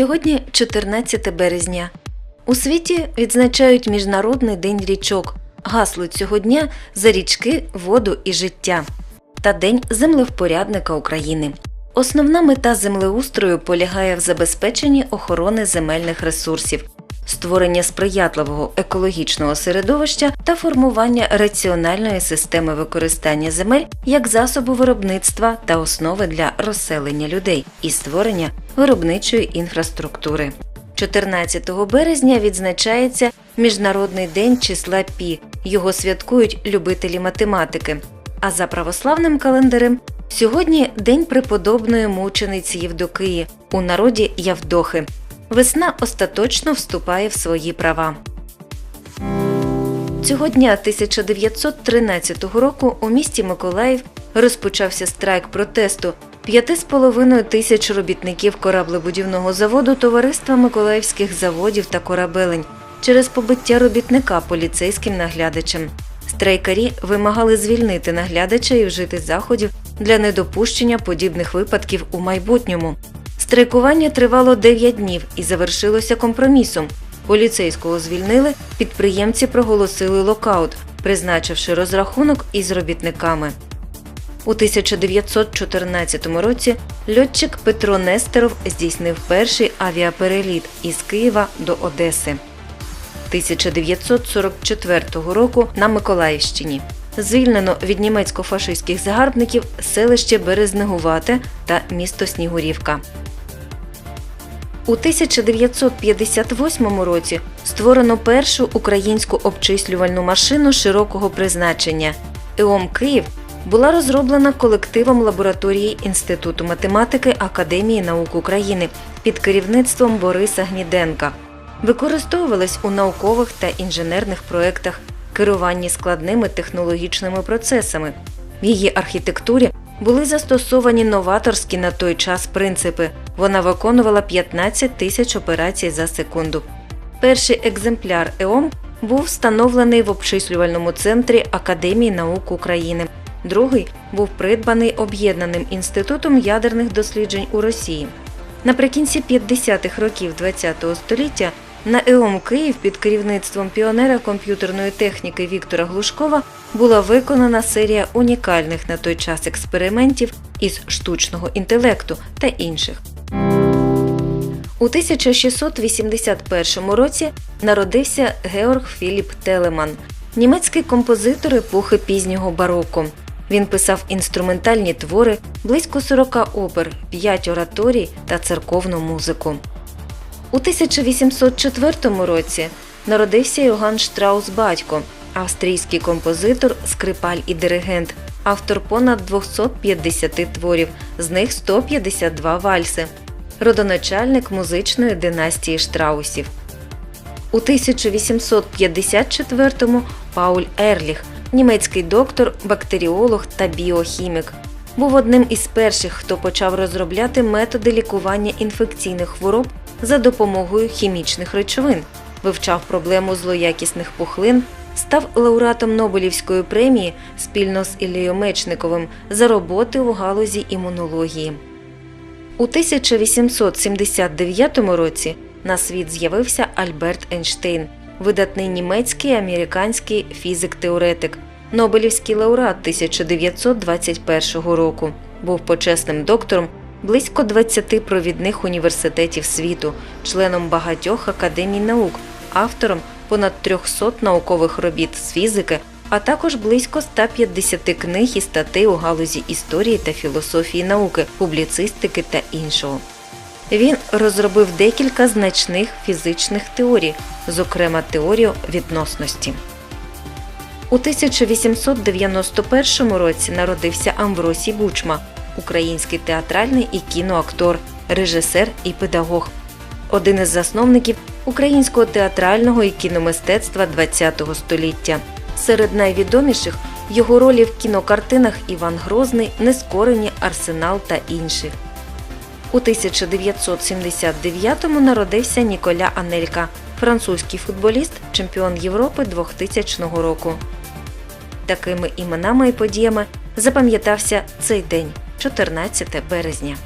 Сьогодні 14 березня. У світі відзначають Міжнародний день річок. Гасло цього дня за річки, воду і життя та День землевпорядника України. Основна мета землеустрою полягає в забезпеченні охорони земельних ресурсів, створення сприятливого екологічного середовища та формування раціональної системи використання земель як засобу виробництва та основи для розселення людей і створення виробничої інфраструктури. 14 березня відзначається Міжнародний день числа Пі. Його святкують любителі математики. А за православним календарем сьогодні день преподобної мучениці Євдокиї, у народі Явдохи. Весна остаточно вступає в свої права. Цього дня 1913 року у місті Миколаїв розпочався страйк протесту. П'яти з половиною тисяч робітників кораблебудівного заводу Товариства Миколаївських заводів та корабелень через побиття робітника поліцейським наглядачем. Страйкарі вимагали звільнити наглядача і вжити заходів для недопущення подібних випадків у майбутньому. Страйкування тривало 9 днів і завершилося компромісом. Поліцейського звільнили, підприємці проголосили локаут, призначивши розрахунок із робітниками. У 1914 році льотчик Петро Нестеров здійснив перший авіапереліт із Києва до Одеси. 1944 року на Миколаївщині звільнено від німецько-фашистських загарбників селище Березнегувате та місто Снігурівка. У 1958 році створено першу українську обчислювальну машину широкого призначення. ЕОМ Київ була розроблена колективом лабораторії Інституту математики Академії наук України під керівництвом Бориса Гніденка. Використовувалась у наукових та інженерних проєктах, керуванні складними технологічними процесами. В її архітектурі були застосовані новаторські на той час принципи. Вона виконувала 15 тисяч операцій за секунду. Перший екземпляр ЕОМ був встановлений в обчислювальному центрі Академії наук України. Другий був придбаний Об'єднаним інститутом ядерних досліджень у Росії. Наприкінці 50-х років ХХ століття на ЕОМ Київ під керівництвом піонера комп'ютерної техніки Віктора Глушкова була виконана серія унікальних на той час експериментів із штучного інтелекту та інших. У 1681 році народився Георг Філіп Телеман, німецький композитор епохи пізнього бароко. Він писав інструментальні твори, близько 40 опер, 5 ораторій та церковну музику. У 1804 році народився Йоган Штраус батько, австрійський композитор, скрипаль і диригент, автор понад 250 творів, з них 152 вальси, родоначальник музичної династії Штраусів. У 1854-му Пауль Ерліх, німецький доктор, бактеріолог та біохімік, був одним із перших, хто почав розробляти методи лікування інфекційних хвороб за допомогою хімічних речовин, вивчав проблему злоякісних пухлин, став лауреатом Нобелівської премії спільно з Іллею Мечниковим за роботи у галузі імунології. У 1879 році на світ з'явився Альберт Ейнштейн, видатний німецький американський фізик-теоретик, Нобелівський лауреат 1921 року. Був почесним доктором близько 20 провідних університетів світу, членом багатьох академій наук, автором понад 300 наукових робіт з фізики, а також близько 150 книг і статей у галузі історії та філософії науки, публіцистики та іншого. Він розробив декілька значних фізичних теорій, зокрема теорію відносності. У 1891 році народився Амвросій Бучма, український театральний і кіноактор, режисер і педагог, один із засновників українського театрального і кіномистецтва ХХ століття. Серед найвідоміших його ролі в кінокартинах Іван Грозний, Нескорені, Арсенал та інших. У 1979-му народився Ніколя Анелька, французький футболіст, чемпіон Європи 2000 року. Такими іменами і подіями запам'ятався цей день 14 березня.